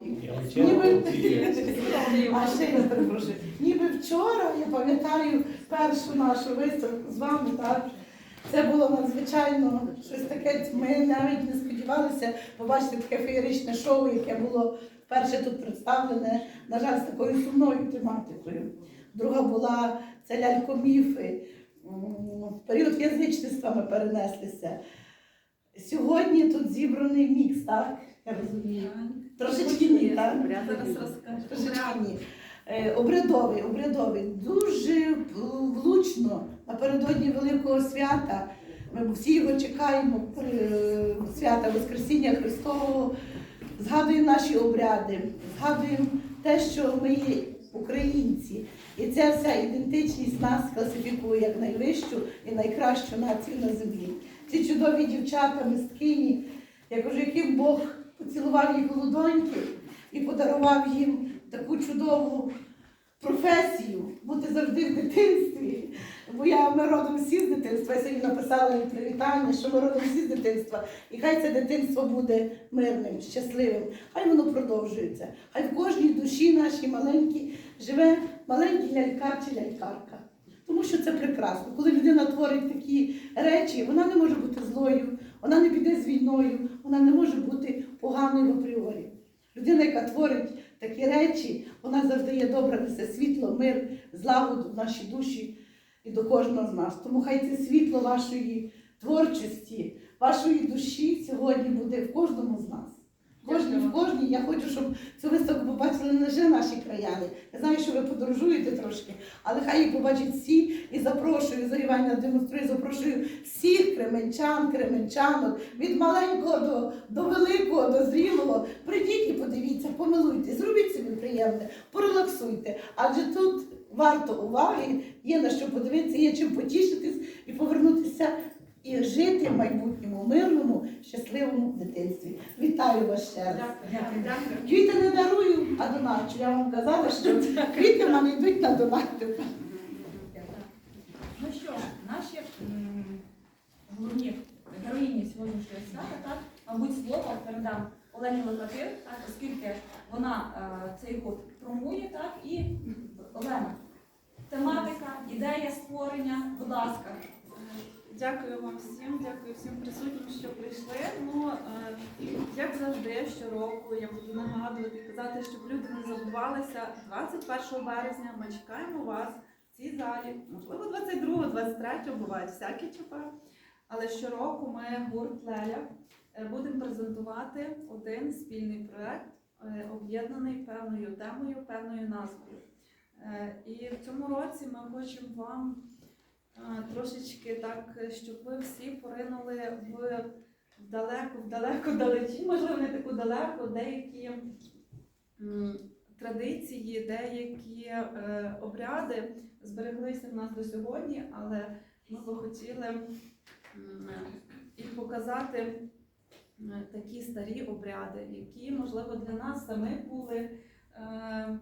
Ніби, а ще я перепрошую. Ніби вчора, я пам'ятаю першу нашу виставку з вами, так? Це було надзвичайно щось таке. Ми навіть не сподівалися побачити таке феєричне шоу, яке було вперше тут представлене, на жаль, з такою сумною тематикою. Друга була це лялькоміфи. В період язичництва ми перенеслися. Сьогодні тут зібраний мікс, так? Я розумію. Трошечки ні, так? Зараз розкажу. Трошечки ні. Е, Обрядовий, обрядовий. Дуже влучно напередодні Великого свята. Ми всі його чекаємо, е, свята Воскресіння Христового. Згадуємо наші обряди, згадуємо те, що ми є українці. І ця вся ідентичність нас класифікує як найвищу і найкращу націю на землі. Ці чудові дівчата, мисткині, я кажу, яким Бог поцілував їх у ладоньки і подарував їм таку чудову професію бути завжди в дитинстві. Бо я ми родом всі з дитинства. Я сьогодні написала їм привітання, що ми родом всі з дитинства. І хай це дитинство буде мирним, щасливим. Хай воно продовжується. Хай в кожній душі нашій маленькій живе маленький лялькар чи лялькарка. Тому що це прекрасно. Коли людина творить такі речі, вона не може бути злою, вона не піде з війною, вона не може бути поганою в апріорі. Людина, яка творить такі речі, вона завжди є добра, несе світло, мир, злагоду в наші душі і до кожного з нас. Тому хай це світло вашої творчості, вашої душі сьогодні буде в кожному з нас. В Кожній, в кожній. Я хочу, щоб цю виставку побачили не лише наші краяни. Я знаю, що ви подорожуєте трошки, але хай її побачать всі і запрошую, Зорі Іванівна демонструє, запрошую всіх кременчан, кременчанок, від маленького до, до великого, до зрілого. Прийдіть і подивіться, помилуйте, зробіть собі приємне, порелаксуйте. Адже тут варто уваги, є на що подивитися, є чим повернутися і жити в майбутньому мирному, щасливому дитинстві. Вітаю вас ще раз. Дякую, дякую. Квіти не дарую, а доначу. Я вам казала, що квіти в мене йдуть на донату. Ну що ж, наші головні героїні сьогоднішнього свята, так, мабуть, слово передам Олені Лопатир, так, оскільки вона е, цей ход промує, так, і Олена. Тематика, ідея створення, будь ласка. Дякую вам всім, дякую всім присутнім, що прийшли. Ну, е, як завжди, щороку я буду нагадувати і казати, щоб люди не забувалися. 21 березня ми чекаємо вас в цій залі. Можливо, 22, 23 бувають всякі ЧП. Але щороку ми гурт Леля е, будемо презентувати один спільний проект, е, об'єднаний певною темою, певною назвою. І в цьому році ми хочемо вам трошечки так, щоб ви всі поринули в далеко, в далеко далечі, можливо, не таку далеко, деякі традиції, деякі е, обряди збереглися в нас до сьогодні, але ми би хотіли і показати такі старі обряди, які, можливо, для нас самих були. Е,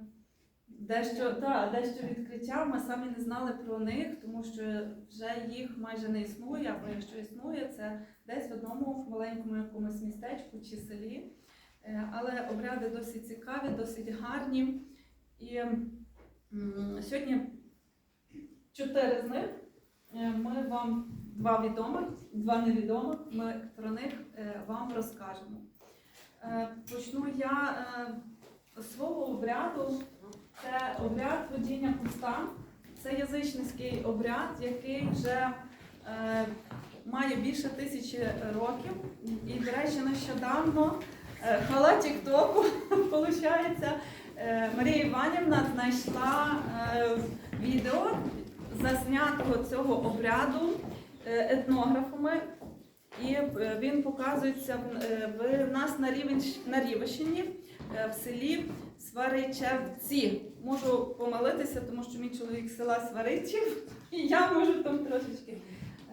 Дещо, та, дещо відкриття, ми самі не знали про них, тому що вже їх майже не існує, або якщо існує, це десь в одному маленькому якомусь містечку чи селі. Е, Але обряди досить цікаві, досить гарні. І сьогодні чотири з них е, ми вам два відомих, два невідомих. Ми про них е, вам розкажемо. Почну я свого обряду. Це обряд водіння куста. Це язичницький обряд, який вже е, має більше тисячі років. І, до речі, нещодавно е, хвала Тіктоку, виходить, е, Марія Іванівна знайшла е, відео зазнятого цього обряду е, етнографами. І е, він показується в, е, нас на, Рівенщ- на Рівещині е, в селі Сваричевці. Можу помилитися, тому що мій чоловік села Сваричів, і я можу там трошечки.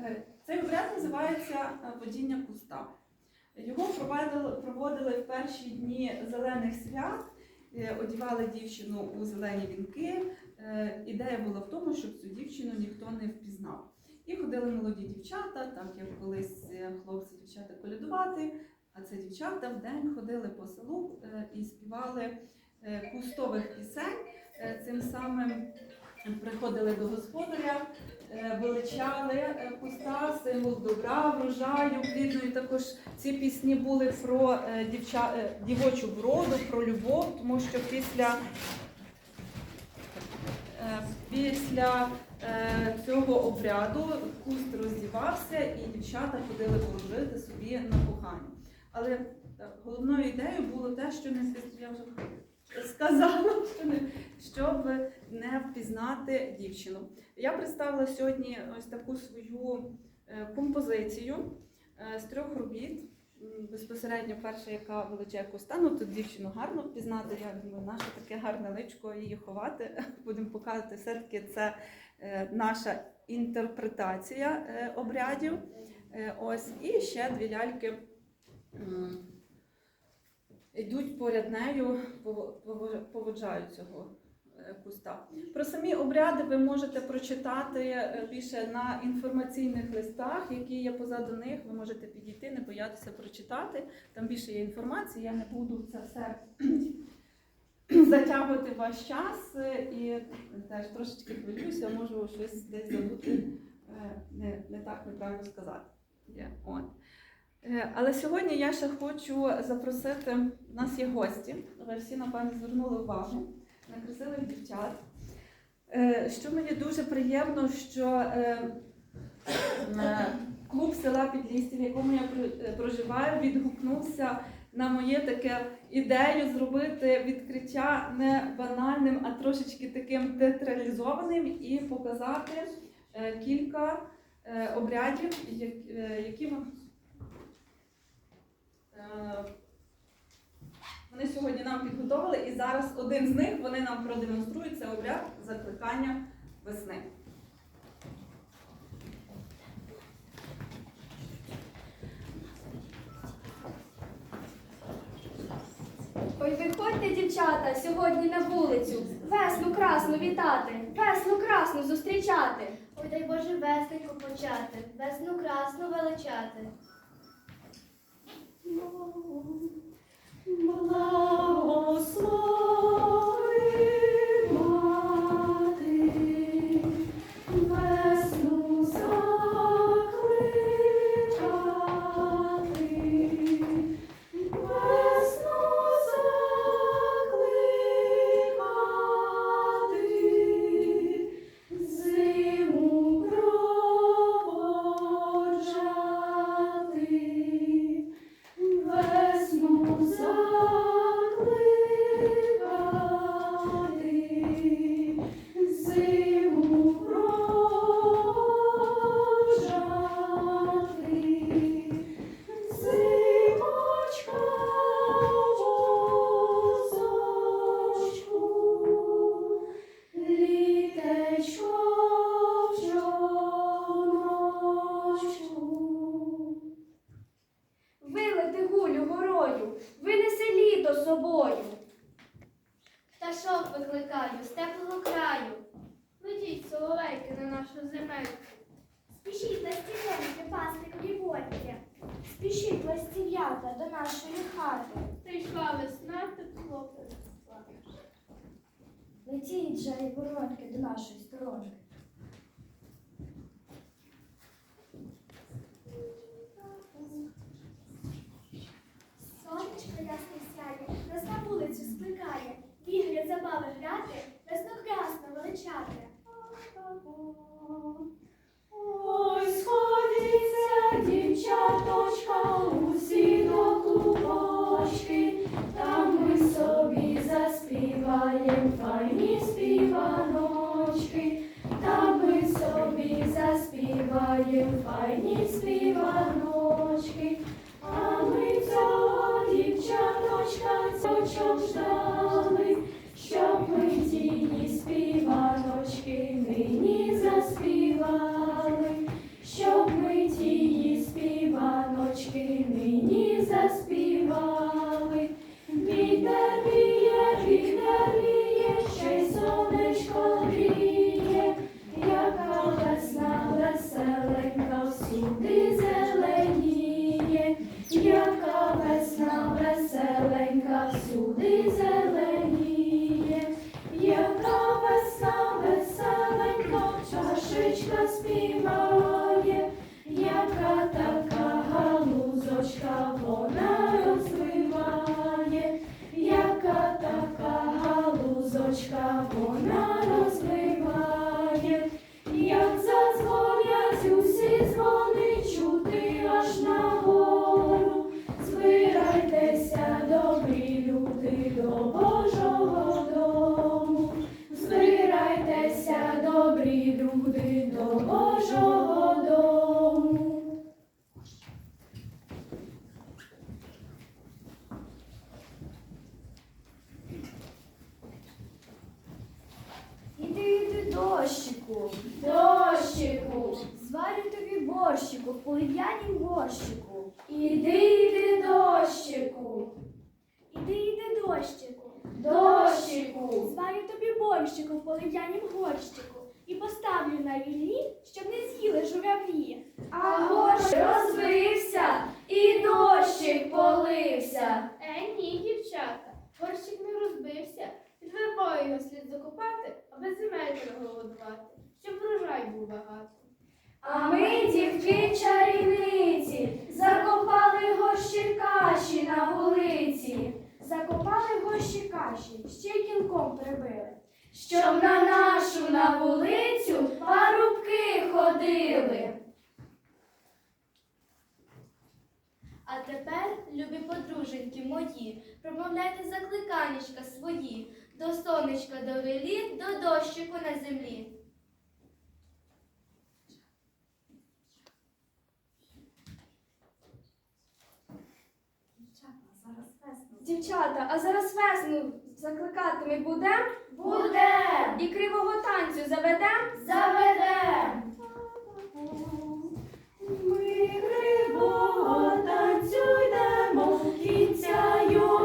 Е, Цей обряд називається е, водіння куста. Його проводили, в перші дні зелених свят, е, одягали дівчину у зелені вінки. Ідея була в тому, щоб цю дівчину ніхто не впізнав. І ходили молоді дівчата, так як колись е, хлопці дівчата колядувати, А це дівчата в день ходили по селу і співали кустових пісень. Е, Цим самим приходили до господаря, е, величали е, куста, символ добра, врожаю, плідної. Також ці пісні були про е, дівча, е, дівочу вроду, про любов, тому що після, е, після е, цього обряду куст роздівався і дівчата ходили ворожити собі на кохання. Але е, головною ідеєю було те, що не я вже сказала, щоб не впізнати дівчину. Я представила сьогодні ось таку свою е, композицію е, з трьох робіт. Безпосередньо перша, яка величає куста, ну тут дівчину гарно впізнати. Я думаю, наше таке гарне личко її ховати. Будемо показувати, все-таки це е, наша інтерпретація обрядів. Ось і ще дві ляльки йдуть поряд нею, пово- пово- поводжають цього е, куста. Про самі обряди ви можете прочитати е, більше на інформаційних листах, які є позаду них. Ви можете підійти, не боятися прочитати. Там більше є інформації. Я не буду це все затягувати ваш час е, і теж трошечки хвилююся, можу щось десь забути не, не так неправильно сказати. От. Е, Але сьогодні я ще хочу запросити. У нас є гості. Ви всі, напевно, звернули увагу на красивих дівчат. Е, Що мені дуже приємно, що е, клуб села Підлістя, в якому я проживаю, відгукнувся на моє таке ідею зробити відкриття не банальним, а трошечки таким театралізованим і показати кілька обрядів, які ми- вони сьогодні нам підготовили, і зараз один з них вони нам продемонструють це обряд закликання весни. Ой, виходьте, дівчата, сьогодні на вулицю. Весну красну вітати, весну красну зустрічати. Ой, дай Боже весненько почати, весну красну величати. Вилити гулю горою, винеси літо собою. Пташок викликаю з теплого краю. Летіть, соловейки, на нашу земельку. Спішіть ластівеньки, пастикові вольки, спішіть ластів'ята до нашої хати. Прийшла весна, тепло принесла. Летіть же воронки до нашої сторонки. Файні співаночки, там ми собі заспіваєм. Файні співаночки, а ми цього дівчаточка цочок ждали, дощику, дощику, зварю тобі борщику, в полив'янім горщику. І поставлю на віллі, щоб не з'їли журавлі. а горщик розбився, і дощик полився. Е, ні, дівчата, горщик не розбився. Під вербою його слід закопати, аби земельку не голодувати, щоб врожай був багатий. А ми, дівки чарівниці, прибили. щоб на нашу на вулицю парубки ходили. А тепер, любі подруженьки мої, промовляйте закликанечка свої, до сонечка довелі, до дощику на землі. Дівчата, а зараз весну закликати ми будем Будем, і кривого танцю заведем. заведем. Ми кривого танцюйдемо, кінця йому не